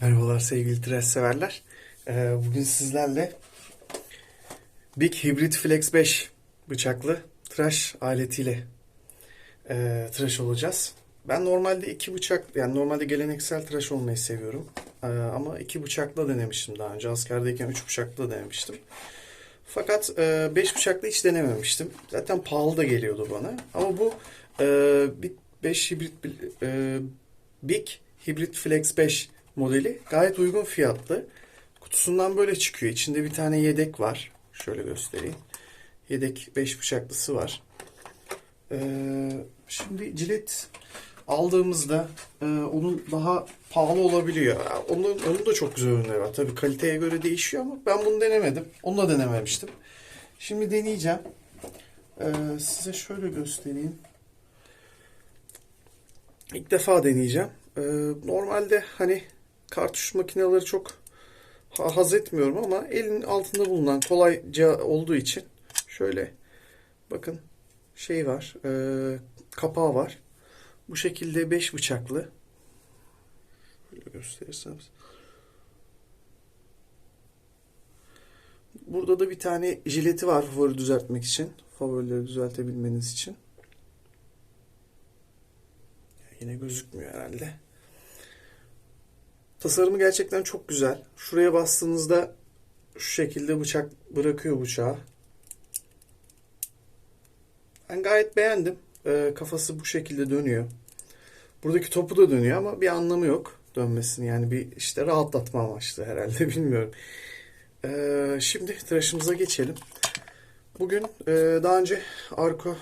Merhabalar sevgili tıraş severler. Ee, bugün sizlerle Big Hybrid Flex 5 bıçaklı tıraş aletiyle e, tıraş olacağız. Ben normalde iki bıçak, yani normalde geleneksel tıraş olmayı seviyorum. Ee, ama iki bıçakla denemiştim daha önce. Askerdeyken üç bıçakla denemiştim. Fakat e, beş bıçakla hiç denememiştim. Zaten pahalı da geliyordu bana. Ama bu e, Big 5 Hybrid e, Big Hybrid Flex 5 modeli gayet uygun fiyatlı. Kutusundan böyle çıkıyor. İçinde bir tane yedek var. Şöyle göstereyim. Yedek 5 bıçaklısı var. Ee, şimdi cilet aldığımızda e, onun daha pahalı olabiliyor. Onun, onun da çok güzel ürünleri var. Tabii kaliteye göre değişiyor ama ben bunu denemedim. Onu da denememiştim. Şimdi deneyeceğim. Ee, size şöyle göstereyim. İlk defa deneyeceğim. Ee, normalde hani kartuş makineleri çok ha- haz etmiyorum ama elin altında bulunan kolayca olduğu için şöyle bakın şey var e, kapağı var. Bu şekilde 5 bıçaklı. Şöyle gösterirseniz. Burada da bir tane jileti var favori düzeltmek için. Favorileri düzeltebilmeniz için. Yine gözükmüyor herhalde. Tasarımı gerçekten çok güzel. Şuraya bastığınızda şu şekilde bıçak bırakıyor bıçağı. Ben gayet beğendim. Ee, kafası bu şekilde dönüyor. Buradaki topu da dönüyor ama bir anlamı yok dönmesini. Yani bir işte rahatlatma amaçlı herhalde bilmiyorum. Ee, şimdi tıraşımıza geçelim. Bugün e, daha önce arko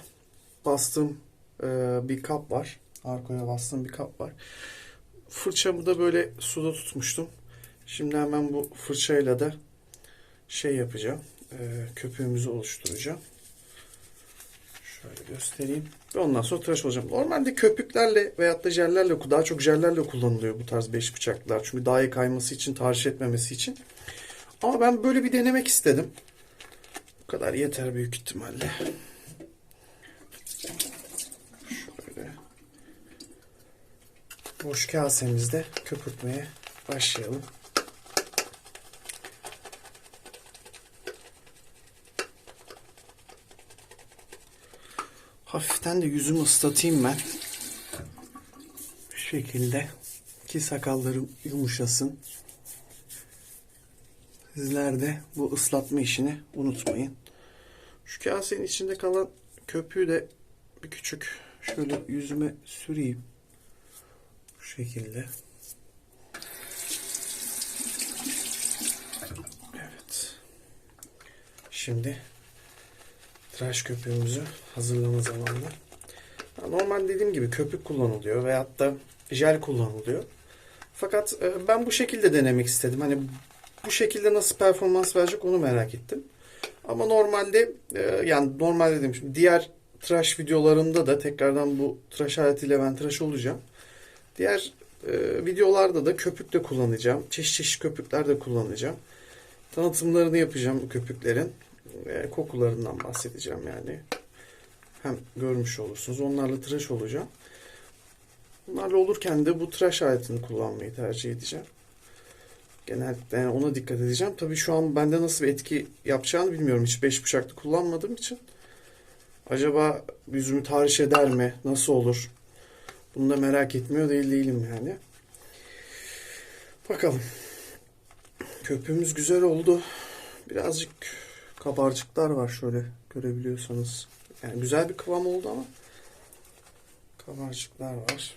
bastığım e, bir kap var. Arkoya bastığım bir kap var. Fırçamı da böyle suda tutmuştum. Şimdi hemen bu fırçayla da şey yapacağım. E, köpüğümüzü oluşturacağım. Şöyle göstereyim. Ve ondan sonra tıraş olacağım. Normalde köpüklerle veyahut da jellerle daha çok jellerle kullanılıyor bu tarz beş bıçaklar. Çünkü daha iyi kayması için, tahriş etmemesi için. Ama ben böyle bir denemek istedim. Bu kadar yeter büyük ihtimalle. Şöyle boş kasemizde köpürtmeye başlayalım. Hafiften de yüzümü ıslatayım ben. Bu şekilde ki sakallarım yumuşasın. Sizler de bu ıslatma işini unutmayın. Şu kasenin içinde kalan köpüğü de bir küçük şöyle yüzüme süreyim. Şekilde. Evet. Şimdi tıraş köpüğümüzü hazırlama zamanı. Normal dediğim gibi köpük kullanılıyor veyahut da jel kullanılıyor. Fakat e, ben bu şekilde denemek istedim. Hani bu şekilde nasıl performans verecek onu merak ettim. Ama normalde e, yani normal dedim şimdi diğer tıraş videolarımda da tekrardan bu tıraş aletiyle ben tıraş olacağım. Diğer e, videolarda da köpük de kullanacağım. Çeşit çeşit köpükler de kullanacağım. Tanıtımlarını yapacağım bu köpüklerin. E, kokularından bahsedeceğim yani. Hem görmüş olursunuz. Onlarla tıraş olacağım. Bunlarla olurken de bu tıraş aletini kullanmayı tercih edeceğim. Genellikle yani ona dikkat edeceğim. Tabii şu an bende nasıl bir etki yapacağını bilmiyorum. Hiç beş bıçaklı kullanmadığım için. Acaba yüzümü tahriş eder mi? Nasıl olur? Bunu da merak etmiyor değil değilim yani. Bakalım. Köpüğümüz güzel oldu. Birazcık kabarcıklar var şöyle görebiliyorsanız. Yani güzel bir kıvam oldu ama kabarcıklar var.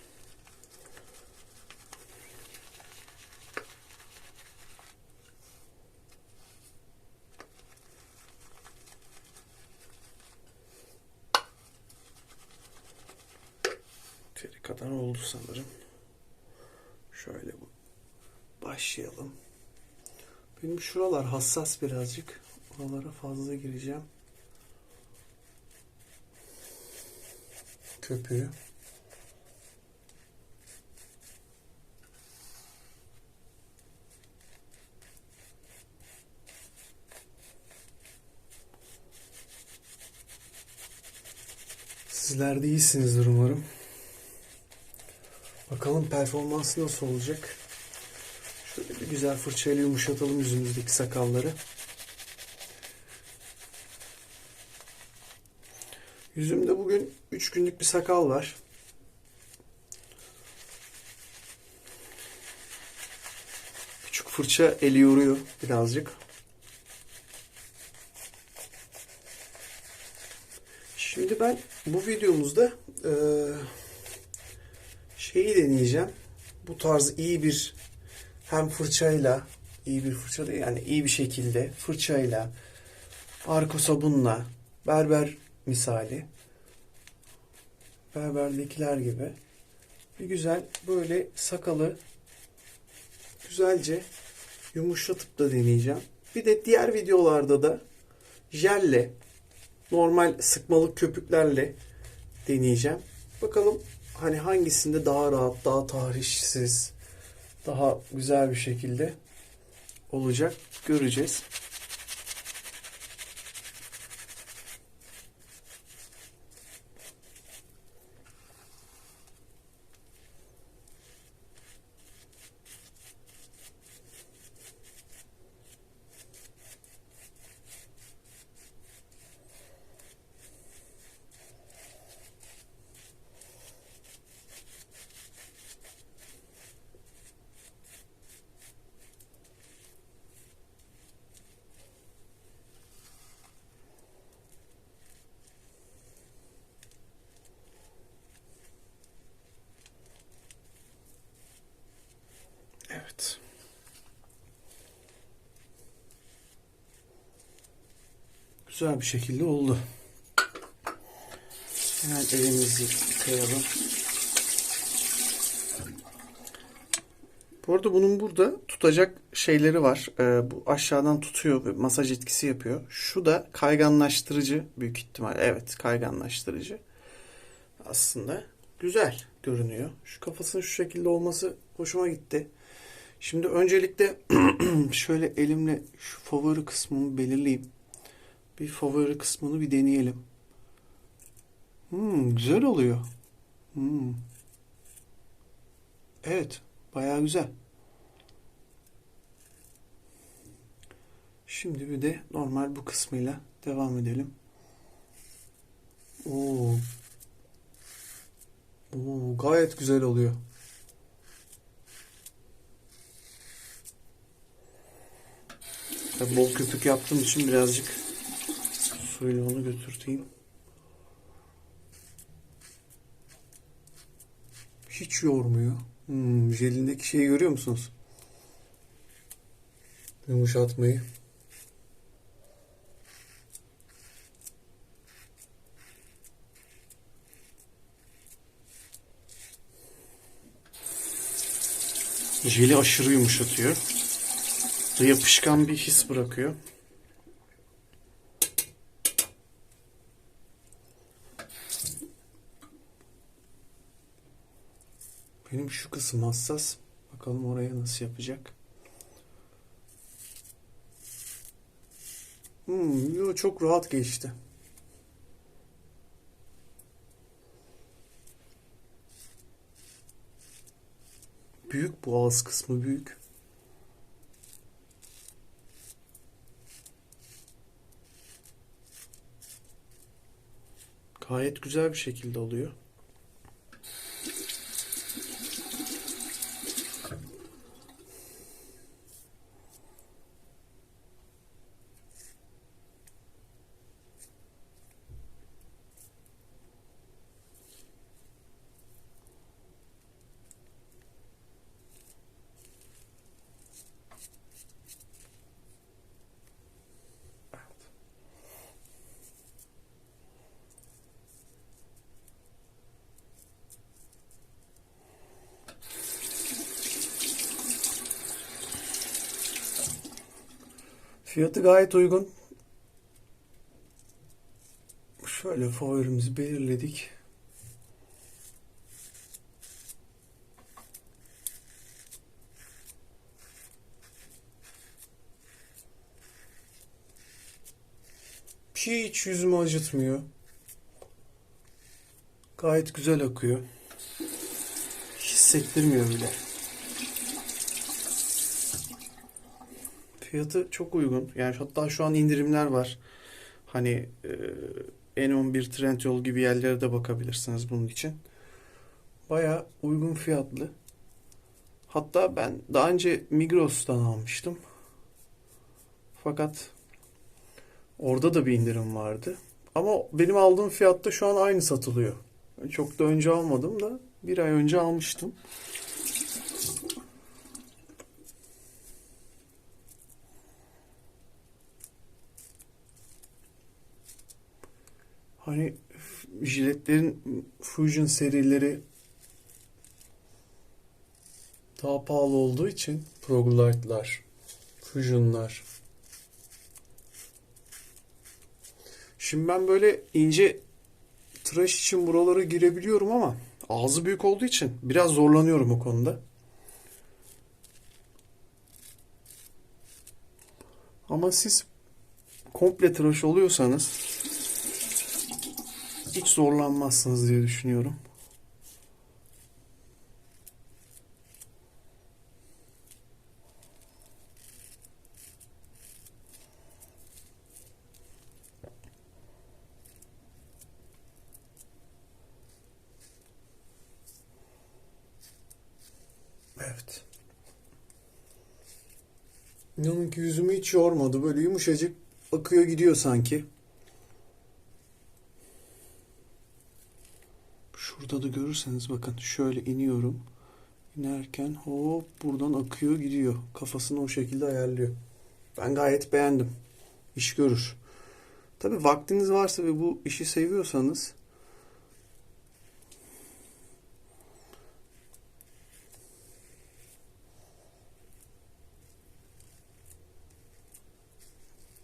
Kadar oldu sanırım. Şöyle bu başlayalım. Benim şuralar hassas birazcık. Oralara fazla gireceğim. Köpüğü. Sizler de iyisinizdir umarım. Bakalım performansı nasıl olacak. Şöyle bir güzel fırçayla yumuşatalım yüzümüzdeki sakalları. Yüzümde bugün 3 günlük bir sakal var. Küçük fırça eli yoruyor birazcık. Şimdi ben bu videomuzda eee, şeyi deneyeceğim. Bu tarz iyi bir hem fırçayla iyi bir fırça değil yani iyi bir şekilde fırçayla arko sabunla berber misali berberdekiler gibi bir güzel böyle sakalı güzelce yumuşatıp da deneyeceğim. Bir de diğer videolarda da jelle normal sıkmalık köpüklerle deneyeceğim. Bakalım hani hangisinde daha rahat, daha tahrişsiz, daha güzel bir şekilde olacak göreceğiz. Evet. Güzel bir şekilde oldu. Hemen elimizi yıkayalım. Bu arada bunun burada tutacak şeyleri var. Ee, bu aşağıdan tutuyor ve masaj etkisi yapıyor. Şu da kayganlaştırıcı büyük ihtimal. Evet, kayganlaştırıcı. Aslında güzel görünüyor. Şu kafasının şu şekilde olması hoşuma gitti. Şimdi öncelikle şöyle elimle şu favori kısmımı belirleyeyim. Bir favori kısmını bir deneyelim. Hmm, güzel oluyor. Hmm. Evet, bayağı güzel. Şimdi bir de normal bu kısmıyla devam edelim. Oo. Oo, gayet güzel oluyor. Tabii bol köpük yaptığım için birazcık suyla onu götürteyim. Hiç yormuyor. Hmm, jelindeki şeyi görüyor musunuz? Yumuşatmayı. Jeli aşırı yumuşatıyor. Yapışkan bir his bırakıyor. Benim şu kısım hassas. Bakalım oraya nasıl yapacak. Hmm, yo, çok rahat geçti. Büyük boğaz kısmı büyük. Gayet güzel bir şekilde oluyor. Fiyatı gayet uygun. Şöyle favorimizi belirledik. Hiç yüzümü acıtmıyor. Gayet güzel akıyor. Hissettirmiyor bile. Fiyatı çok uygun. Yani hatta şu an indirimler var. Hani e, N11 Trendyol gibi yerlere de bakabilirsiniz bunun için. Baya uygun fiyatlı. Hatta ben daha önce Migros'tan almıştım. Fakat orada da bir indirim vardı. Ama benim aldığım fiyatta şu an aynı satılıyor. Çok da önce almadım da bir ay önce almıştım. Hani jiletlerin Fusion serileri daha pahalı olduğu için Proglite'lar, Fusion'lar. Şimdi ben böyle ince tıraş için buralara girebiliyorum ama ağzı büyük olduğu için biraz zorlanıyorum o konuda. Ama siz komple tıraş oluyorsanız hiç zorlanmazsınız diye düşünüyorum. Evet. İnanın ki yüzümü hiç yormadı. Böyle yumuşacık akıyor gidiyor sanki. Şurada da görürseniz bakın şöyle iniyorum. İnerken hop buradan akıyor gidiyor. Kafasını o şekilde ayarlıyor. Ben gayet beğendim. İş görür. Tabi vaktiniz varsa ve bu işi seviyorsanız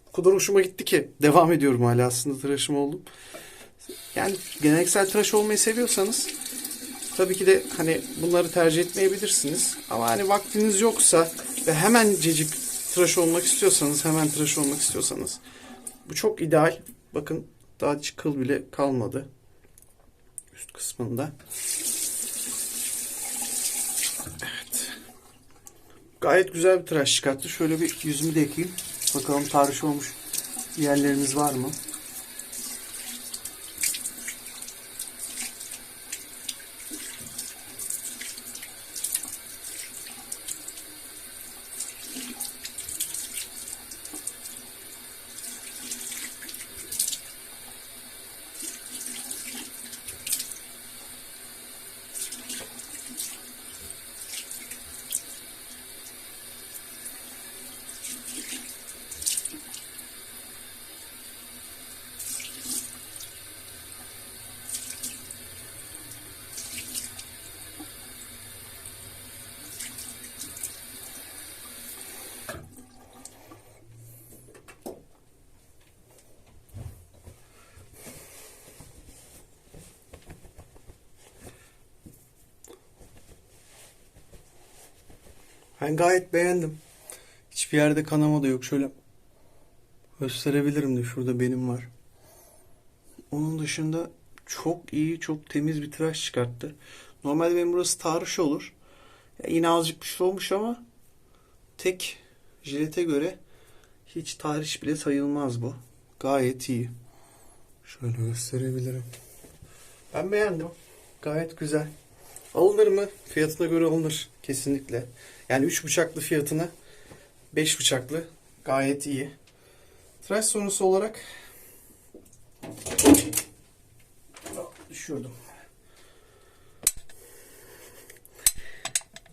o kadar hoşuma gitti ki devam ediyorum hala aslında tıraşım oldum. Yani geleneksel tıraş olmayı seviyorsanız tabii ki de hani bunları tercih etmeyebilirsiniz. Ama hani vaktiniz yoksa ve hemencecik tıraş olmak istiyorsanız, hemen tıraş olmak istiyorsanız bu çok ideal. Bakın daha hiç kıl bile kalmadı üst kısmında. Evet. Gayet güzel bir tıraş çıkarttı. Şöyle bir yüzümü de ekeyim. Bakalım tarih olmuş yerleriniz var mı? Ben gayet beğendim. Hiçbir yerde kanama da yok. Şöyle gösterebilirim de şurada benim var. Onun dışında çok iyi, çok temiz bir tıraş çıkarttı. Normalde benim burası tarış olur. Yine azıcık bir şey olmuş ama tek jilete göre hiç tarih bile sayılmaz bu. Gayet iyi. Şöyle gösterebilirim. Ben beğendim. Gayet güzel. Alınır mı? Fiyatına göre alınır. Kesinlikle. Yani 3 bıçaklı fiyatına 5 bıçaklı gayet iyi. Tıraş sonrası olarak düşüyordum.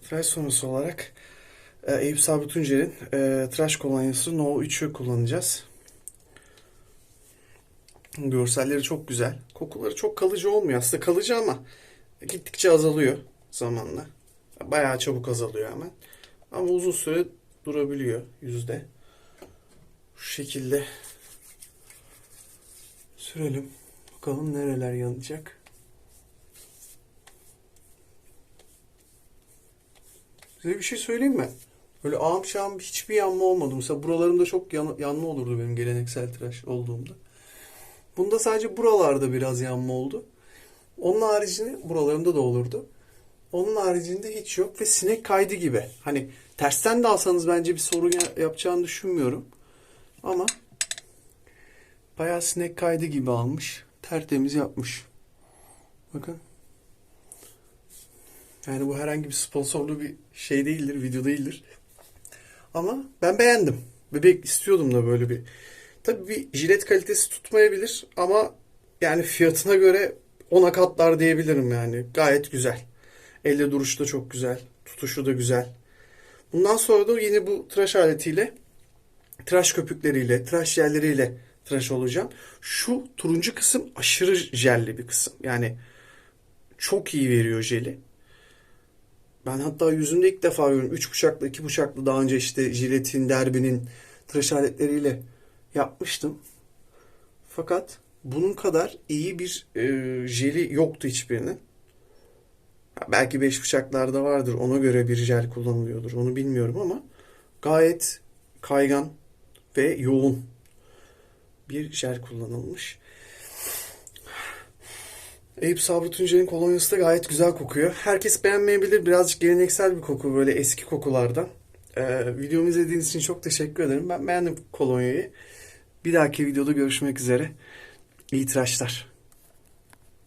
Tıraş sonrası olarak e, Eyüp Sabri Tuncer'in e, tıraş kolonyası No 3'ü kullanacağız. Görselleri çok güzel. Kokuları çok kalıcı olmuyor. Aslında kalıcı ama gittikçe azalıyor zamanla. Bayağı çabuk azalıyor hemen. Ama uzun süre durabiliyor yüzde. Şu şekilde sürelim. Bakalım nereler yanacak. Size bir şey söyleyeyim mi? Böyle ağım şahım hiçbir yanma olmadı. Mesela buralarımda çok yan, yanma olurdu benim geleneksel tıraş olduğumda. Bunda sadece buralarda biraz yanma oldu. Onun haricinde buralarımda da olurdu. Onun haricinde hiç yok ve sinek kaydı gibi. Hani tersten de alsanız bence bir sorun ya- yapacağını düşünmüyorum. Ama bayağı sinek kaydı gibi almış. Tertemiz yapmış. Bakın. Yani bu herhangi bir sponsorlu bir şey değildir, video değildir. Ama ben beğendim. Bebek istiyordum da böyle bir. Tabii bir jilet kalitesi tutmayabilir ama yani fiyatına göre ona katlar diyebilirim yani. Gayet güzel. Elle duruşu da çok güzel. Tutuşu da güzel. Bundan sonra da yine bu tıraş aletiyle, tıraş köpükleriyle, tıraş jelleriyle tıraş olacağım. Şu turuncu kısım aşırı jelli bir kısım. Yani çok iyi veriyor jeli. Ben hatta yüzümde ilk defa görüyorum. Üç bıçaklı, iki bıçaklı daha önce işte jiletin, derbinin tıraş aletleriyle yapmıştım. Fakat bunun kadar iyi bir e, jeli yoktu hiçbirinin. Belki beş bıçaklarda vardır. Ona göre bir jel kullanılıyordur. Onu bilmiyorum ama gayet kaygan ve yoğun bir jel kullanılmış. Eyüp Sabri Tuncer'in kolonyası da gayet güzel kokuyor. Herkes beğenmeyebilir. Birazcık geleneksel bir koku böyle eski kokulardan. Ee, videomu izlediğiniz için çok teşekkür ederim. Ben beğendim kolonyayı. Bir dahaki videoda görüşmek üzere. İyi tıraşlar.